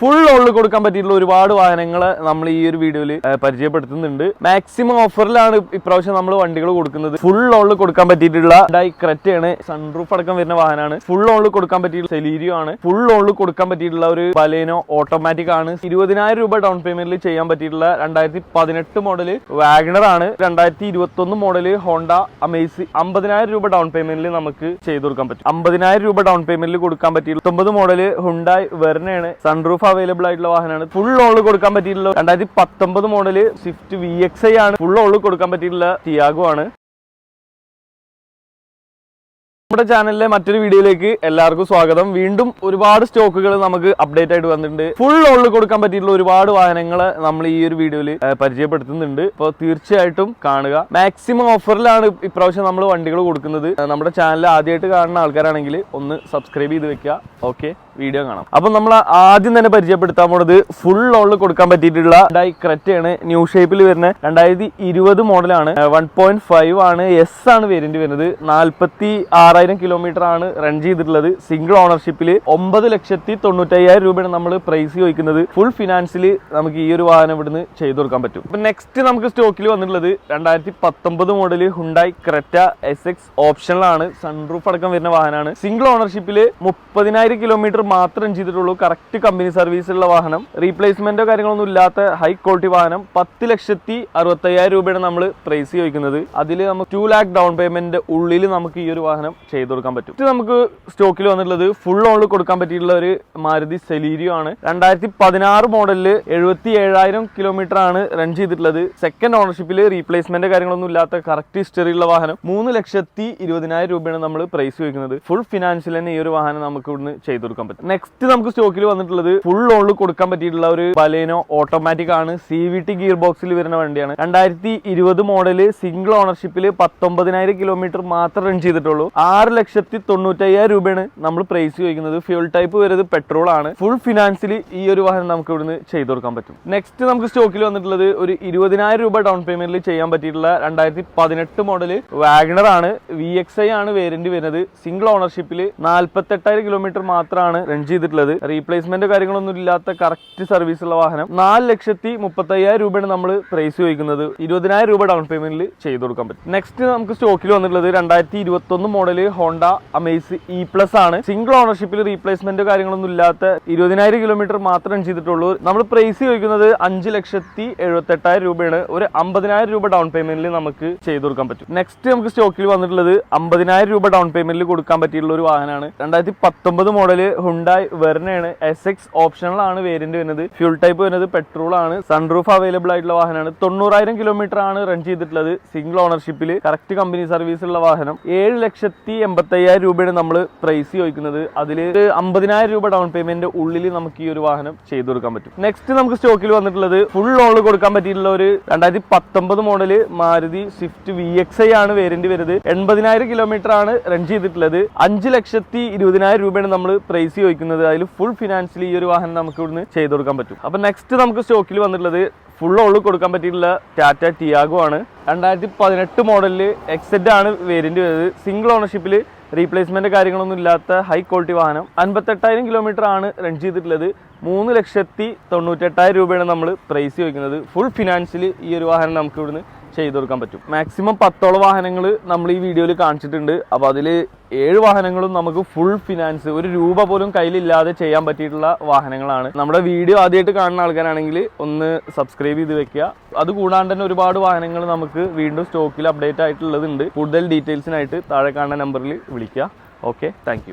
Full ഉള്ളിൽ കൊടുക്കാൻ പറ്റിയിട്ടുള്ള ഒരുപാട് വാഹനങ്ങൾ നമ്മൾ ഈ ഒരു വീഡിയോയിൽ പരിചയപ്പെടുത്തുന്നുണ്ട്. മാക്സിമം ഓഫറിലാണ് ഇപ്രാവശ്യം നമ്മൾ വണ്ടികൾ കൊടുക്കുന്നത്. ഫുൾ ഉള്ളിൽ കൊടുക്കാൻ പറ്റിയിട്ടുള്ള ഡൈ ക്രെറ്റയാണ് സൺറൂഫ് അടക്കം വരുന്ന വാഹനമാണ് ഫുൾ ഉള്ളിൽ കൊടുക്കാൻ പറ്റിയിട്ടുള്ള സെലീരിയോ ആണ്. ഫുൾ ഉള്ളിൽ കൊടുക്കാൻ പറ്റിയിട്ടുള്ള ഒരു ബലേനോ ഓട്ടോമാറ്റിക് ആണ്. ഇരുപതിനായിരം രൂപ ഡൗൺ പേയ്മെന്റിൽ ചെയ്യാൻ പറ്റിയിട്ടുള്ള രണ്ടായിരത്തി പതിനെട്ട് മോഡൽ വാഗണർ ആണ്. രണ്ടായിരത്തി ഇരുപത്തി ഒന്ന് മോഡൽ ഹോണ്ട അമേസി അമ്പതിനായിരം രൂപ ഡൗൺ പേയ്മെന്റിൽ നമുക്ക് ചെയ്തു കൊടുക്കാൻ പറ്റും. അമ്പതിനായിരം രൂപ ഡൗൺ പേയ്മെന്റിൽ കൊടുക്കാൻ പറ്റിയിട്ടുള്ള ഒമ്പത് മോഡൽ ഹുണ്ടായി വെർണയാണ് സൺറൂഫ് അവൈലബിൾ ആയിട്ടുള്ള വാഹനമാണ്. ഫുൾ ഓൾ കൊടുക്കാൻ പറ്റിയിട്ടുള്ള രണ്ടായിരത്തി പത്തൊമ്പത് model Swift V X I ആണ്. ഫുൾ ഓൾ കൊടുക്കാൻ പറ്റിയിട്ടുള്ള ടിയാഗോ ആണ്. നമ്മുടെ ചാനലിലെ മറ്റൊരു വീഡിയോയിലേക്ക് എല്ലാവർക്കും സ്വാഗതം. വീണ്ടും ഒരുപാട് സ്റ്റോക്കുകൾ നമുക്ക് അപ്ഡേറ്റ് ആയിട്ട് വന്നിട്ടുണ്ട്. ഫുൾ ഓൾ കൊടുക്കാൻ പറ്റിയിട്ടുള്ള ഒരുപാട് വാഹനങ്ങളെ നമ്മൾ ഈ ഒരു വീഡിയോയിൽ പരിചയപ്പെടുത്തുന്നുണ്ട്. അപ്പോൾ തീർച്ചയായിട്ടും കാണുക. മാക്സിമം ഓഫറിലാണ് ഇപ്രാവശ്യം നമ്മൾ വണ്ടികൾ കൊടുക്കുന്നത്. നമ്മുടെ ചാനൽ ആദ്യമായിട്ട് കാണുന്ന ആൾക്കാരാണെങ്കിൽ ഒന്ന് സബ്സ്ക്രൈബ് ചെയ്ത് വെക്കുക. ഓക്കെ വീഡിയോ കാണാം. അപ്പൊ നമ്മൾ ആദ്യം തന്നെ പരിചയപ്പെടുത്താൻ പോണത് ഫുൾ ലോണിൽ കൊടുക്കാൻ പറ്റിയിട്ടുള്ള ഡൈ ക്രെറ്റയാണ് ന്യൂ ഷേപ്പിൽ വരുന്ന രണ്ടായിരത്തി ഇരുപത് മോഡലാണ് വൺ പോയിന്റ് ഫൈവ് ആണ്. എസ് ആണ് വേരിയന്റ് വരുന്നത്. നാൽപ്പത്തി ആറായിരം കിലോമീറ്റർ ആണ് റൺ ചെയ്തിട്ടുള്ളത്. സിംഗിൾ ഓണർഷിപ്പിൽ ഒമ്പത് ലക്ഷത്തി തൊണ്ണൂറ്റയ്യായിരം രൂപയാണ് നമ്മൾ പ്രൈസ് ചോദിക്കുന്നത്. ഫുൾ ഫിനാൻസിൽ നമുക്ക് ഈ ഒരു വാഹനം ഇവിടുന്ന് ചെയ്തു കൊടുക്കാൻ പറ്റും. അപ്പൊ നെക്സ്റ്റ് നമുക്ക് സ്റ്റോക്കിൽ വന്നിട്ടുള്ളത് രണ്ടായിരത്തി പത്തൊമ്പത് model Hyundai Creta S X ഓപ്ഷനിലാണ് സൺറൂഫ് അടക്കം വരുന്ന വാഹനമാണ് സിംഗിൾ ഓണർഷിപ്പിൽ മുപ്പതിനായിരം കിലോമീറ്റർ മാത്രം ചെയ്തിട്ടുള്ളൂ. കറക്റ്റ് കമ്പനി സർവീസ് ഉള്ള വാഹനം. റീപ്ലേസ്മെന്റോ കാര്യങ്ങളൊന്നും ഇല്ലാത്ത ഹൈ ക്വാളിറ്റി വാഹനം. പത്ത് ലക്ഷത്തി അറുപത്തയ്യായിരം രൂപയാണ് നമ്മൾ പ്രൈസ് ചോദിക്കുന്നത്. അതിൽ നമുക്ക് ടു ലാക്ക് ഡൗൺ പേയ്മെന്റ് ഉള്ളിൽ നമുക്ക് ഈ ഒരു വാഹനം ചെയ്തു കൊടുക്കാൻ പറ്റും. ഇത് നമുക്ക് സ്റ്റോക്കിൽ വന്നിട്ടുള്ളത് ഫുൾ ഓണിൽ കൊടുക്കാൻ പറ്റിയിട്ടുള്ള ഒരു മാരുതി സെലീരിയോ ആണ്. രണ്ടായിരത്തി പതിനാറ് മോഡലിൽ എഴുപത്തി ഏഴായിരം കിലോമീറ്റർ ആണ് റൺ ചെയ്തിട്ടുള്ളത്. സെക്കൻഡ് ഓണർഷിപ്പിൽ റീപ്ലേസ്മെന്റ് കാര്യങ്ങളൊന്നും ഇല്ലാത്ത കറക്റ്റ് ഹിസ്റ്ററി ഉള്ള വാഹനം. മൂന്ന് ലക്ഷത്തി ഇരുപതിനായിരം രൂപയാണ് നമ്മൾ പ്രൈസ് ചോദിക്കുന്നത്. ഫുൾ ഫിനാൻഷ്യൽ തന്നെ ഈ ഒരു വാഹനം നമുക്ക് ഇവിടുന്ന് ചെയ്തു കൊടുക്കാൻ പറ്റും. നെക്സ്റ്റ് നമുക്ക് സ്റ്റോക്കിൽ വന്നിട്ടുള്ളത് ഫുൾ ലോണിൽ കൊടുക്കാൻ പറ്റിയിട്ടുള്ള ഒരു ബലേനോ ഓട്ടോമാറ്റിക് ആണ്. സി വി ടി ഗിയർ ബോക്സിൽ വരുന്ന വണ്ടിയാണ്. രണ്ടായിരത്തി ഇരുപത് മോഡൽ സിംഗിൾ ഓണർഷിപ്പിൽ പത്തൊമ്പതിനായിരം കിലോമീറ്റർ മാത്രം റൺ ചെയ്തിട്ടുള്ളൂ. ആറ് ലക്ഷത്തി തൊണ്ണൂറ്റയ്യായിരം രൂപയാണ് നമ്മൾ പ്രൈസ് ചോദിക്കുന്നത്. ഫ്യൂൾ ടൈപ്പ് വരുന്നത് പെട്രോൾ ആണ്. ഫുൾ ഫിനാൻസിൽ ഈ ഒരു വാഹനം നമുക്ക് ഇവിടുന്ന് ചെയ്തു കൊടുക്കാൻ പറ്റും. നെക്സ്റ്റ് നമുക്ക് സ്റ്റോക്കിൽ വന്നിട്ടുള്ളത് ഒരു ഇരുപതിനായിരം രൂപ ഡൗൺ പേയ്മെന്റിൽ ചെയ്യാൻ പറ്റിയിട്ടുള്ള രണ്ടായിരത്തി പതിനെട്ട് മോഡൽ വാഗണർ ആണ്. വി എക്സ് ഐ ആണ് വേരിയന്റ് വരുന്നത്. സിംഗിൾ ഓണർഷിപ്പിൽ നാൽപ്പത്തെട്ടായിരം കിലോമീറ്റർ മാത്രമാണ് റൺ ചെയ്തിട്ടുള്ളത്. റീപ്ലേസ്മെന്റ് കാര്യങ്ങളൊന്നും ഇല്ലാത്ത കറക്റ്റ് സർവീസ് ഉള്ള വാഹനം. നാല് ലക്ഷത്തി മുപ്പത്തയ്യായിരം രൂപയാണ് നമ്മൾ പ്രൈസ് ചോദിക്കുന്നത്. ഇരുപതിനായിരം രൂപ ഡൗൺ പേയ്മെന്റിൽ ചെയ്തു കൊടുക്കാൻ പറ്റും. നെക്സ്റ്റ് നമുക്ക് സ്റ്റോക്കിൽ വന്നിട്ടുള്ളത് രണ്ടായിരത്തി ഇരുപത്തി ഒന്ന് model Honda Amaze E plus ആണ് സിംഗിൾ ഓണർഷിപ്പിൽ റീപ്ലേസ്മെന്റ് കാര്യങ്ങളൊന്നും ഇല്ലാത്ത ഇരുപതിനായിരം കിലോമീറ്റർ മാത്രം ചെയ്തിട്ടുള്ളൂ. നമ്മൾ പ്രൈസ് ചോദിക്കുന്നത് അഞ്ച് ലക്ഷത്തി എഴുപത്തെട്ടായിരം രൂപയാണ്. ഒരു അമ്പതിനായിരം രൂപ ഡൗൺ പേയ്മെന്റിൽ നമുക്ക് ചെയ്തു കൊടുക്കാൻ പറ്റും. നെക്സ്റ്റ് നമുക്ക് സ്റ്റോക്കിൽ വന്നിട്ടുള്ളത് അമ്പതിനായിരം രൂപ ഡൗൺ പേയ്മെന്റിൽ കൊടുക്കാൻ പറ്റിയിട്ടുള്ള ഒരു വാഹനമാണ്. രണ്ടായിരത്തി പത്തൊമ്പത് മോഡൽ ഹുണ്ടായി വെർണയാണ് എസ് എക്സ് ഓപ്ഷണലാണ് വേരിയന്റ് വരുന്നത്. ഫ്യൂൾ ടൈപ്പ് വരുന്നത് പെട്രോൾ ആണ്. സൺറൂഫ് അവൈലബിൾ ആയിട്ടുള്ള വാഹനമാണ്. തൊണ്ണൂറായിരം കിലോമീറ്റർ ആണ് റൺ ചെയ്തിട്ടുള്ളത്. സിംഗിൾ ഓണർഷിപ്പിൽ കറക്റ്റ് കമ്പനി സർവീസ് ഉള്ള വാഹനം. ഏഴ് ലക്ഷത്തി എൺപത്തയ്യായിരം രൂപയാണ് നമ്മൾ പ്രൈസ് ചോദിക്കുന്നത്. അതിൽ അമ്പതിനായിരം രൂപ ഡൗൺ പേയ്മെന്റ് ഉള്ളിൽ നമുക്ക് ഈ ഒരു വാഹനം ചെയ്തു കൊടുക്കാൻ പറ്റും. നെക്സ്റ്റ് നമുക്ക് സ്റ്റോക്കിൽ വന്നിട്ടുള്ളത് ഫുൾ ലോണിൽ കൊടുക്കാൻ പറ്റിയിട്ടുള്ള ഒരു രണ്ടായിരത്തി പത്തൊമ്പത് model Maruti Swift V X I ആണ് വേരിയന്റ് വരുന്നത്. എൺപതിനായിരം കിലോമീറ്റർ ആണ് റൺ ചെയ്തിട്ടുള്ളത്. അഞ്ച് ലക്ഷത്തി ഇരുപതിനായിരം രൂപയാണ് നമ്മൾ പ്രൈസ് ചോദിക്കുന്നത് അതിൽ ഫുൾ ഫിനാൻഷ്യൽ ഈ ഒരു വാഹനം നമുക്ക് ഇവിടുന്ന് ചെയ്തു കൊടുക്കാൻ പറ്റും. അപ്പോൾ നെക്സ്റ്റ് നമുക്ക് സ്റ്റോക്കിൽ വന്നിട്ടുള്ളത് ഫുൾ ഓൾ കൊടുക്കാൻ പറ്റിയിട്ടുള്ള ടാറ്റ ടിയാഗോ ആണ്. രണ്ടായിരത്തി പതിനെട്ട് മോഡലിൽ എക്സെറ്റ് ആണ് വേരിയന്റ് വരുന്നത്. സിംഗിൾ ഓണർഷിപ്പിൽ റീപ്ലേസ്മെന്റ് കാര്യങ്ങളൊന്നും ഇല്ലാത്ത ഹൈ ക്വാളിറ്റി വാഹനം. അൻപത്തെട്ടായിരം കിലോമീറ്റർ ആണ് റൺ ചെയ്തിട്ടുള്ളത്. മൂന്ന് ലക്ഷത്തി തൊണ്ണൂറ്റെട്ടായിരം രൂപയാണ് നമ്മൾ പ്രൈസ് ചോദിക്കുന്നത്. ഫുൾ ഫിനാൻഷ്യൽ ഈ ഒരു വാഹനം നമുക്ക് ഇവിടുന്ന് ചെയ്തു കൊടുക്കാൻ പറ്റും. മാക്സിമം പത്തോളം വാഹനങ്ങൾ നമ്മൾ ഈ വീഡിയോയിൽ കാണിച്ചിട്ടുണ്ട്. അപ്പോൾ അതിൽ ഏഴ് വാഹനങ്ങളും നമുക്ക് ഫുൾ ഫിനാൻസ് ഒരു രൂപ പോലും കയ്യിലില്ലാതെ ചെയ്യാൻ പറ്റിയിട്ടുള്ള വാഹനങ്ങളാണ്. നമ്മുടെ വീഡിയോ ആദ്യമായിട്ട് കാണുന്ന ആൾക്കാരാണെങ്കിൽ ഒന്ന് സബ്സ്ക്രൈബ് ചെയ്ത് വെക്കുക. അത് കൂടാണ്ട് തന്നെ ഒരുപാട് വാഹനങ്ങൾ നമുക്ക് വീണ്ടും സ്റ്റോക്കിൽ അപ്ഡേറ്റ് ആയിട്ടുള്ളതുണ്ട്. കൂടുതൽ ഡീറ്റെയിൽസിനായിട്ട് താഴെ കാണുന്ന നമ്പറിൽ വിളിക്കുക. Okay thank